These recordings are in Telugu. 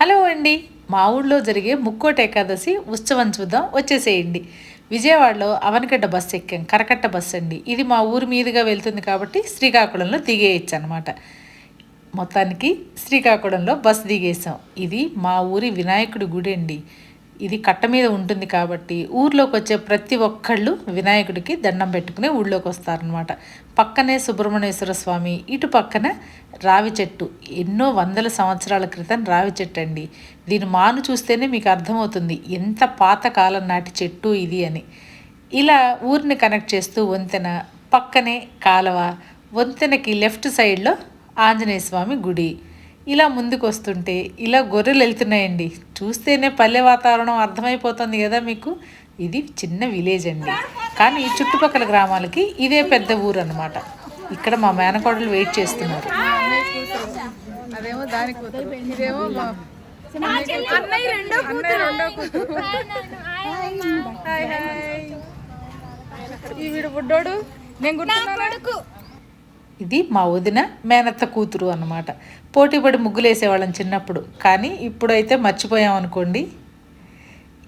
హలో అండి. మా ఊళ్ళో జరిగే ముక్కోట ఏకాదశి ఉత్సవం చూద్దాం వచ్చేసేయండి. విజయవాడలో అవనగడ్డ బస్సు ఎక్కాం. కరకట్ట బస్సు అండి. ఇది మా ఊరి మీదుగా వెళ్తుంది కాబట్టి శ్రీకాకుళంలో దిగేయచ్చు అనమాట మొత్తానికి శ్రీకాకుళంలో బస్సు దిగేసాం ఇది మా ఊరి వినాయకుడి గుడి అండి ఇది కట్ట మీద ఉంటుంది కాబట్టి ఊర్లోకి వచ్చే ప్రతి ఒక్కళ్ళు వినాయకుడికి దండం పెట్టుకుని ఊళ్ళోకి వస్తారనమాట పక్కనే సుబ్రహ్మణ్యేశ్వర స్వామి ఇటు పక్కన రావి చెట్టు. ఎన్నో వందల సంవత్సరాల క్రితం రావి చెట్టు అండి. దీని మాను చూస్తేనే మీకు అర్థమవుతుంది ఎంత పాతకాలం నాటి చెట్టు ఇది అని. ఇలా ఊరిని కనెక్ట్ చేస్తూ వంతెన పక్కనే కాలవ వంతెనకి లెఫ్ట్ సైడ్లో ఆంజనేయ స్వామి గుడి. ఇలా ముందుకు వస్తుంటే ఇలా గొర్రెలు వెళ్తున్నాయండి. చూస్తేనే పల్లె వాతావరణం అర్థమైపోతుంది కదా మీకు? ఇది చిన్న విలేజ్ అండి. కానీ చుట్టుపక్కల గ్రామాలకి ఇదే పెద్ద ఊరు అనమాట ఇక్కడ మా మేనకోడలు వెయిట్ చేస్తున్నారు. ఈ వీడు బుడ్డోడు? నేను గుర్తున్నాను? ఇది మా వదిన మేనత్త కూతురు అన్నమాట. పోటీపడి ముగ్గులేసేవాళ్ళం చిన్నప్పుడు. కానీ ఇప్పుడైతే మర్చిపోయాం అనుకోండి.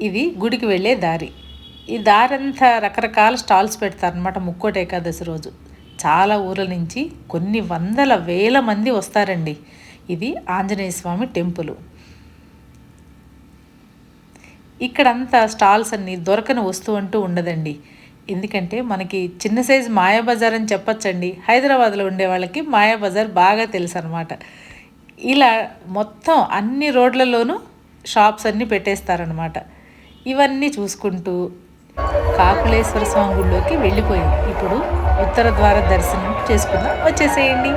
ఇది గుడికి వెళ్ళే దారి. ఈ దారి అంతా రకరకాల స్టాల్స్ పెడతారనమాట ముక్కోటి ఏకాదశి రోజు. చాలా ఊర్ల నుంచి కొన్ని వందల వేల మంది వస్తారండి. ఇది ఆంజనేయ స్వామి టెంపుల్. ఇక్కడంతా స్టాల్స్ అన్నీ దొరకని వస్తువు అంటూ ఉండదండి. ఎందుకంటే మనకి చిన్న సైజు మాయాబజార్ అని చెప్పచ్చండి. హైదరాబాద్లో ఉండే వాళ్ళకి మాయాబజార్ బాగా తెలుసు అనమాట ఇలా మొత్తం అన్ని రోడ్లలోనూ షాప్స్ అన్నీ పెట్టేస్తారనమాట ఇవన్నీ చూసుకుంటూ కాకులేశ్వర స్వామి గుడిలోకి వెళ్ళిపోయాం. ఇప్పుడు ఉత్తర ద్వార దర్శనం చేసుకుందాం. వచ్చేసేయండి.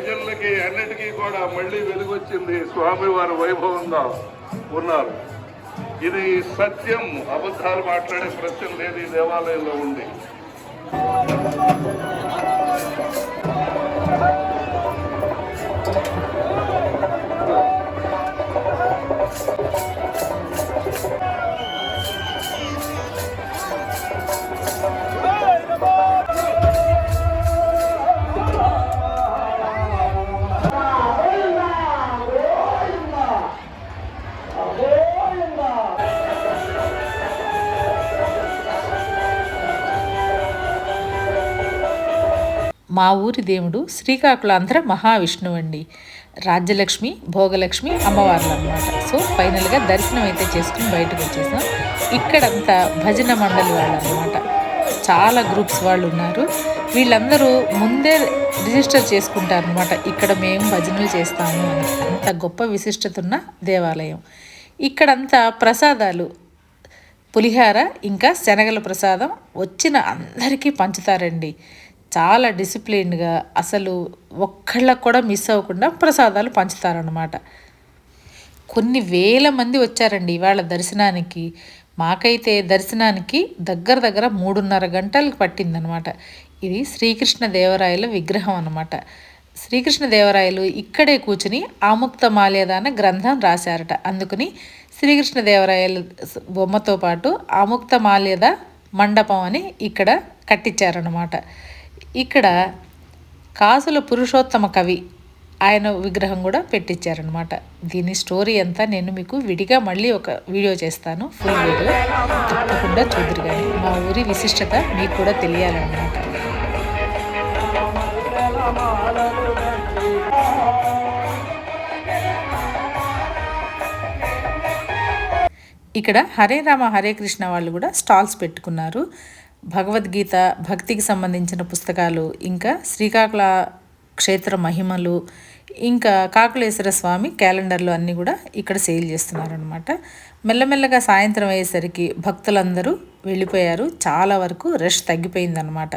ప్రజలకి అన్నిటికీ కూడా మళ్ళీ వెలుగొచ్చింది స్వామివారి వైభవంగా ఉన్నారు. ఇది సత్యం అబద్ధాలు మాట్లాడే ప్రశ్న లేదు ఈ దేవాలయంలో ఉంది. మా ఊరి దేవుడు శ్రీకాకుళాంధ్ర మహావిష్ణువు అండి రాజ్యలక్ష్మి భోగలక్ష్మి అమ్మవార్లు అనమాట సో ఫైనల్గా దర్శనం అయితే చేసుకుని బయటకు వచ్చేసాం. ఇక్కడంతా భజన మండలి వాళ్ళు అనమాట చాలా గ్రూప్స్ వాళ్ళు ఉన్నారు వీళ్ళందరూ ముందే రిజిస్టర్ చేసుకుంటారు అనమాట ఇక్కడ మేము భజనలు చేస్తాము అని. అంత గొప్ప విశిష్టత ఉన్న దేవాలయం. ఇక్కడంతా ప్రసాదాలు. పులిహార ఇంకా శనగల ప్రసాదం వచ్చిన అందరికీ పంచుతారండి. చాలా డిసిప్లిన్గా అసలు ఒక్కళ్ళకు కూడా మిస్ అవ్వకుండా ప్రసాదాలు పంచుతారనమాట కొన్ని వేల మంది వచ్చారండి ఇవాళ దర్శనానికి. మాకైతే దర్శనానికి దగ్గర దగ్గర మూడున్నర గంటలకు పట్టిందనమాట ఇది శ్రీకృష్ణదేవరాయల విగ్రహం అనమాట శ్రీకృష్ణదేవరాయలు ఇక్కడే కూర్చుని ఆముక్త మాల్యదాన గ్రంథం రాశారట. అందుకని శ్రీకృష్ణదేవరాయల బొమ్మతో పాటు ఆముక్త మాల్యద మండపం అని ఇక్కడ కట్టించారనమాట ఇక్కడ కాసుల పురుషోత్తమ కవి ఆయన విగ్రహం కూడా పెట్టించారనమాట దీని స్టోరీ అంతా నేను మీకు విడిగా మళ్ళీ ఒక వీడియో చేస్తాను. Full video. తప్పకుండా చూద్దరు కానీ మా ఊరి విశిష్టత మీకు కూడా తెలియాలన్నమాట. ఇక్కడ హరే రామ హరే కృష్ణ వాళ్ళు కూడా స్టాల్స్ పెట్టుకున్నారు. భగవద్గీత భక్తికి సంబంధించిన పుస్తకాలు ఇంకా శ్రీకాకుళ క్షేత్ర మహిమలు ఇంకా కాకులేశ్వర స్వామి క్యాలెండర్లు అన్నీ కూడా ఇక్కడ సేల్ చేస్తున్నారనమాట మెల్లమెల్లగా సాయంత్రం అయ్యేసరికి భక్తులందరూ వెళ్ళిపోయారు. చాలా వరకు రష్ తగ్గిపోయిందనమాట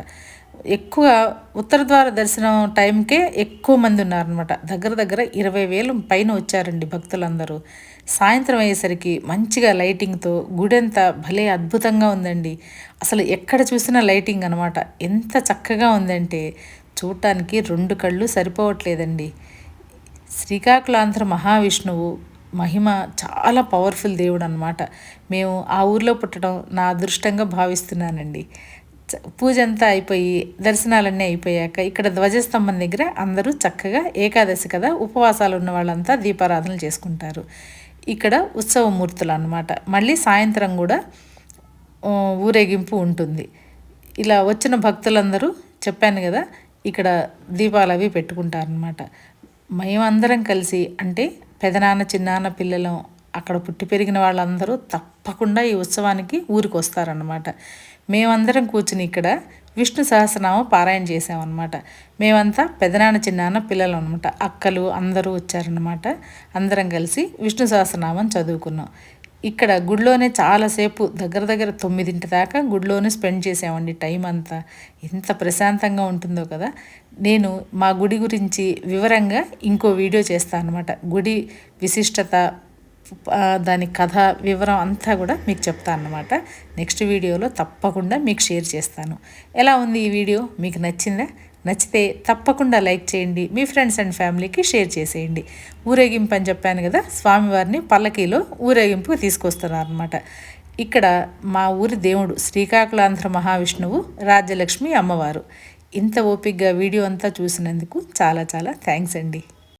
ఎక్కువ ఉత్తర ద్వార దర్శనం టైంకే ఎక్కువ మంది ఉన్నారనమాట దగ్గర దగ్గర ఇరవై వేలు పైన వచ్చారండి భక్తులందరూ. సాయంత్రం అయ్యేసరికి మంచిగా లైటింగ్తో గుడంతా భలే అద్భుతంగా ఉందండి. అసలు ఎక్కడ చూసినా లైటింగ్ అనమాట ఎంత చక్కగా ఉందంటే చూడటానికి రెండు కళ్ళు సరిపోవట్లేదండి. శ్రీకాకుళాంధ్ర మహావిష్ణువు మహిమ చాలా పవర్ఫుల్ దేవుడు అనమాట మేము ఆ ఊర్లో పుట్టడం నా అదృష్టంగా భావిస్తున్నానండి. పూజ అంతా అయిపోయి దర్శనాలన్నీ అయిపోయాక ఇక్కడ ధ్వజస్తంభం దగ్గర అందరూ చక్కగా ఏకాదశి కదా ఉపవాసాలు ఉన్న వాళ్ళంతా దీపారాధనలు చేసుకుంటారు. ఇక్కడ ఉత్సవమూర్తులు అన్నమాట మళ్ళీ సాయంత్రం కూడా ఊరేగింపు ఉంటుంది. ఇలా వచ్చిన భక్తులందరూ చెప్పాను కదా ఇక్కడ దీపాలు అవి పెట్టుకుంటారనమాట మేమందరం కలిసి అంటే పెదనాన్న చిన్నాన్న పిల్లలం అక్కడ పుట్టి పెరిగిన వాళ్ళందరూ తప్పకుండా ఈ ఉత్సవానికి ఊరికి వస్తారన్నమాట. మేమందరం కూర్చుని ఇక్కడ విష్ణు సహస్రనామ పారాయణ చేసామన్నమాట మేమంతా పెదనాన్న చిన్నాన్న పిల్లలు అనమాట అక్కలు అందరూ వచ్చారనమాట అందరం కలిసి విష్ణు సహస్రనామం చదువుకున్నాం. ఇక్కడ గుడిలోనే చాలాసేపు దగ్గర దగ్గర తొమ్మిదింటి దాకా గుడిలోనే స్పెండ్ చేసామండి టైం అంతా. ఎంత ప్రశాంతంగా ఉంటుందో కదా. నేను మా గుడి గురించి వివరంగా ఇంకో వీడియో చేస్తాను అనమాట గుడి విశిష్టత దాని కథ వివరం అంతా కూడా మీకు చెప్తాను అనమాట నెక్స్ట్ వీడియోలో తప్పకుండా మీకు షేర్ చేస్తాను. ఎలా ఉంది ఈ వీడియో? మీకు నచ్చిందా? నచ్చితే తప్పకుండా లైక్ చేయండి మీ ఫ్రెండ్స్ అండ్ ఫ్యామిలీకి షేర్ చేసేయండి. ఊరేగింపు అని చెప్పాను కదా స్వామివారిని పల్లకీలో ఊరేగింపుకు తీసుకొస్తున్నారనమాట ఇక్కడ మా ఊరి దేవుడు శ్రీకాకుళాంధ్ర మహావిష్ణువు రాజ్యలక్ష్మి అమ్మవారు. ఇంత ఓపిగ్గా వీడియో అంతా చూసినందుకు చాలా చాలా థ్యాంక్స్ అండి.